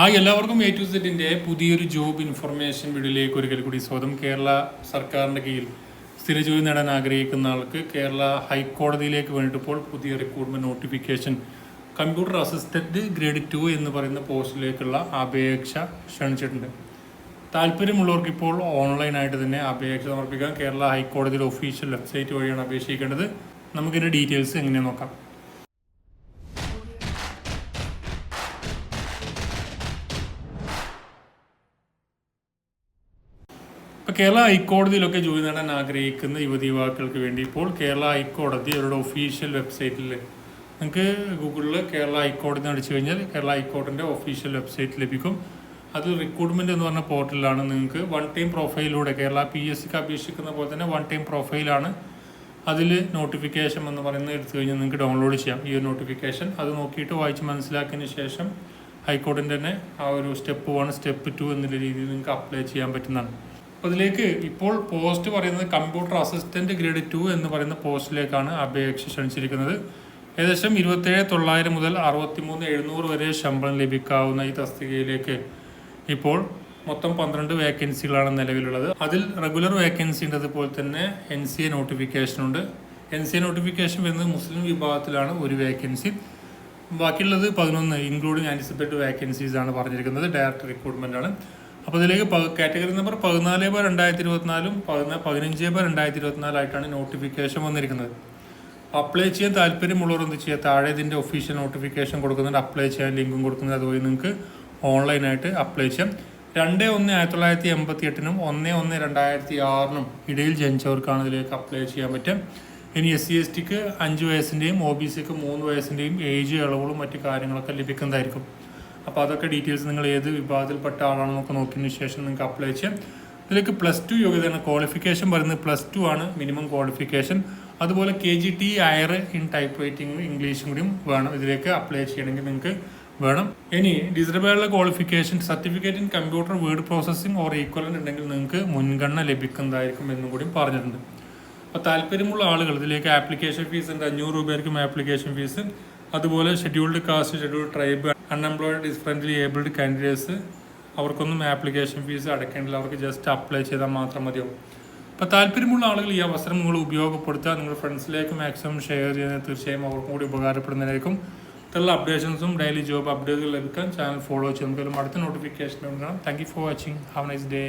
Hi എല്ലാവർക്കും A to സെറ്റിന്റെ പുതിയൊരു ജോബ് ഇൻഫർമേഷൻ വീഡിയോയിലേക്ക് ഒരിക്കൽ കൂടി സ്വാഗതം. കേരള സർക്കാരിന്റെ കീഴിൽ സ്ഥിര ജോലി നേടാൻ ആഗ്രഹിക്കുന്ന ആൾക്ക് കേരള ഹൈക്കോടതിയിലേക്ക് വേണ്ടിയിട്ട് ഇപ്പോൾ പുതിയ recruitment notification computer assistant grade two എന്ന് പറയുന്ന പോസ്റ്റിലേക്കുള്ള അപേക്ഷ ക്ഷണിച്ചിട്ടുണ്ട്. താല്പര്യമുള്ളവർക്ക് ഇപ്പോൾ ഓൺലൈനായിട്ട് തന്നെ അപേക്ഷ സമർപ്പിക്കാം. കേരള ഹൈക്കോടതിയുടെ ഒഫീഷ്യൽ വെബ്സൈറ്റ് വഴിയാണ് അപേക്ഷിക്കേണ്ടത്. നമുക്കിതിന്റെ ഡീറ്റെയിൽസ് എങ്ങനെ നോക്കാം. ഇപ്പോൾ കേരള ഹൈക്കോടതിയിലൊക്കെ ജോലി നേടാൻ ആഗ്രഹിക്കുന്ന യുവതി യുവാക്കൾക്ക് വേണ്ടി ഇപ്പോൾ കേരള ഹൈക്കോടതി അവരുടെ ഒഫീഷ്യൽ വെബ്സൈറ്റിൽ നിങ്ങൾക്ക് ഗൂഗിളിൽ കേരള ഹൈക്കോടതി അടിച്ചു കഴിഞ്ഞാൽ കേരള ഹൈക്കോടതിന്റെ ഒഫീഷ്യൽ വെബ്സൈറ്റ് ലഭിക്കും. അത് റിക്രൂട്ട്മെന്റ് എന്ന് പറഞ്ഞ പോർട്ടലിലാണ് നിങ്ങൾക്ക് വൺ ടൈം പ്രൊഫൈലിലൂടെ കേരള പി എസ് സിക്ക് അപേക്ഷിക്കുന്ന പോലെ തന്നെ വൺ ടൈം പ്രൊഫൈലാണ് അതിൽ നോട്ടിഫിക്കേഷൻ എന്ന് പറയുന്നത് എടുത്തു കഴിഞ്ഞാൽ നിങ്ങൾക്ക് ഡൗൺലോഡ് ചെയ്യാം. ഈ ഒരു നോട്ടിഫിക്കേഷൻ അത് നോക്കിയിട്ട് വായിച്ച് മനസ്സിലാക്കിയതിന് ശേഷം ഹൈക്കോടതിന്റെ തന്നെ ആ ഒരു സ്റ്റെപ്പ് വൺ സ്റ്റെപ്പ് ടു എന്നുള്ള രീതിയിൽ നിങ്ങൾക്ക് അപ്ലൈ ചെയ്യാൻ പറ്റുന്നതാണ്. അതിലേക്ക് ഇപ്പോൾ പോസ്റ്റ് പറയുന്നത് കമ്പ്യൂട്ടർ അസിസ്റ്റന്റ് ഗ്രേഡ് ടു എന്ന് പറയുന്ന പോസ്റ്റിലേക്കാണ് അപേക്ഷ ക്ഷണിച്ചിരിക്കുന്നത്. ഏകദേശം ഇരുപത്തേഴ് തൊള്ളായിരം മുതൽ അറുപത്തിമൂന്ന് എഴുന്നൂറ് വരെ ശമ്പളം ലഭിക്കാവുന്ന ഈ തസ്തികയിലേക്ക് ഇപ്പോൾ മൊത്തം പന്ത്രണ്ട് വേക്കൻസികളാണ് നിലവിലുള്ളത്. അതിൽ റെഗുലർ വേക്കൻസി ഉണ്ട് അതുപോലെ തന്നെ എൻ സി എ നോട്ടിഫിക്കേഷൻ ഉണ്ട്. എൻ സി എ നോട്ടിഫിക്കേഷൻ വരുന്നത് മുസ്ലിം വിഭാഗത്തിലാണ് ഒരു വേക്കൻസി ബാക്കിയുള്ളത് പതിനൊന്ന് ഇൻക്ലൂഡിങ് ആന്റിസിപ്പേറ്റ് വേക്കൻസീസ് ആണ് പറഞ്ഞിരിക്കുന്നത്. ഡയറക്റ്റ് റിക്രൂട്ട്മെന്റ് ആണ്. അപ്പോൾ ഇതിലേക്ക് കാറ്റഗറി നമ്പർ പതിനാല് ബൈ രണ്ടായിരത്തി ഇരുപത്തിനാലും പതിനാ പതിനഞ്ച് ബൈ രണ്ടായിരത്തി ഇരുപത്തിനാലായിട്ടാണ് നോട്ടിഫിക്കേഷൻ വന്നിരിക്കുന്നത്. അപ്ലൈ ചെയ്യാൻ താല്പര്യമുള്ളവർ എന്ത് ചെയ്യുക? താഴെ ഇതിന്റെ ഒഫീഷ്യൽ നോട്ടിഫിക്കേഷൻ കൊടുക്കുന്നുണ്ട്. അപ്ലൈ ചെയ്യാൻ ലിങ്കും കൊടുക്കുന്നുണ്ട്. അതുവഴി നിങ്ങൾക്ക് ഓൺലൈനായിട്ട് അപ്ലൈ ചെയ്യാം. രണ്ട് ഒന്ന് ആയിരത്തി തൊള്ളായിരത്തി എൺപത്തി എട്ടിനും ഒന്ന് ഒന്ന് രണ്ടായിരത്തി ആറിനും ഇടയിൽ ജനിച്ചവർക്കാണ് ഇതിലേക്ക് അപ്ലൈ ചെയ്യാൻ പറ്റും ഇനി എസ് സി എസ് ടിക്ക് അഞ്ച് വയസ്സിന്റെയും ഒ ബി സിക്ക് മൂന്ന് വയസ്സിന്റെയും ഏജ് ഇളവുകളും മറ്റു കാര്യങ്ങളൊക്കെ ലഭിക്കുന്നതായിരിക്കും. അപ്പോൾ അതൊക്കെ ഡീറ്റെയിൽസ് നിങ്ങൾ ഏത് വിഭാഗത്തിൽപ്പെട്ട ആളാണെന്നൊക്കെ നോക്കിയതിന് ശേഷം നിങ്ങൾക്ക് അപ്ലൈ ചെയ്യാം. ഇതിലേക്ക് പ്ലസ് ടു യോഗ്യതയാണ് ക്വാളിഫിക്കേഷൻ പറയുന്നത് പ്ലസ് ടു ആണ് മിനിമം ക്വാളിഫിക്കേഷൻ അതുപോലെ K G T higher in type writing ഇംഗ്ലീഷും കൂടിയും വേണം. ഇതിലേക്ക് അപ്ലൈ ചെയ്യണമെങ്കിൽ നിങ്ങൾക്ക് വേണം. ഇനി ഡിസബിളുടെ qualification certificate in computer word processing or equivalent ഉണ്ടെങ്കിൽ നിങ്ങൾക്ക് മുൻഗണന ലഭിക്കുന്നതായിരിക്കും എന്നും കൂടി പറഞ്ഞിട്ടുണ്ട്. അപ്പോൾ താല്പര്യമുള്ള ആളുകൾ ഇതിലേക്ക് ആപ്ലിക്കേഷൻ ഫീസ് ഉണ്ട് അഞ്ഞൂറ് രൂപയായിരിക്കും ആപ്ലിക്കേഷൻ ഫീസ് അതുപോലെ scheduled caste scheduled tribe unemployed differently abled candidates അവർക്കൊന്നും ആപ്ലിക്കേഷൻ ഫീസ് അടയ്ക്കേണ്ടില്ല അവർക്ക് ജസ്റ്റ് അപ്ലൈ ചെയ്താൽ മാത്രം മതിയാവും. അപ്പോൾ താല്പര്യമുള്ള ആളുകൾ ഈ അവസരം നിങ്ങൾ ഉപയോഗപ്പെടുത്തുക. നിങ്ങളുടെ ഫ്രണ്ട്സിലേക്ക് മാക്സിമം ഷെയർ ചെയ്യുന്നത് തീർച്ചയായും അവർക്കും കൂടി ഉപകാരപ്പെടുന്നതായിരിക്കും. ഇത്തരമുള്ള അപ്ഡേഷൻസും ഡെയിലി ജോബ് അപ്ഡേറ്റുകൾ ലഭിക്കാൻ ചാനൽ ഫോളോ ചെയ്യും നമുക്ക് അടുത്ത നോട്ടിഫിക്കേഷൻ ഉണ്ടാകണം thank you for watching have nice day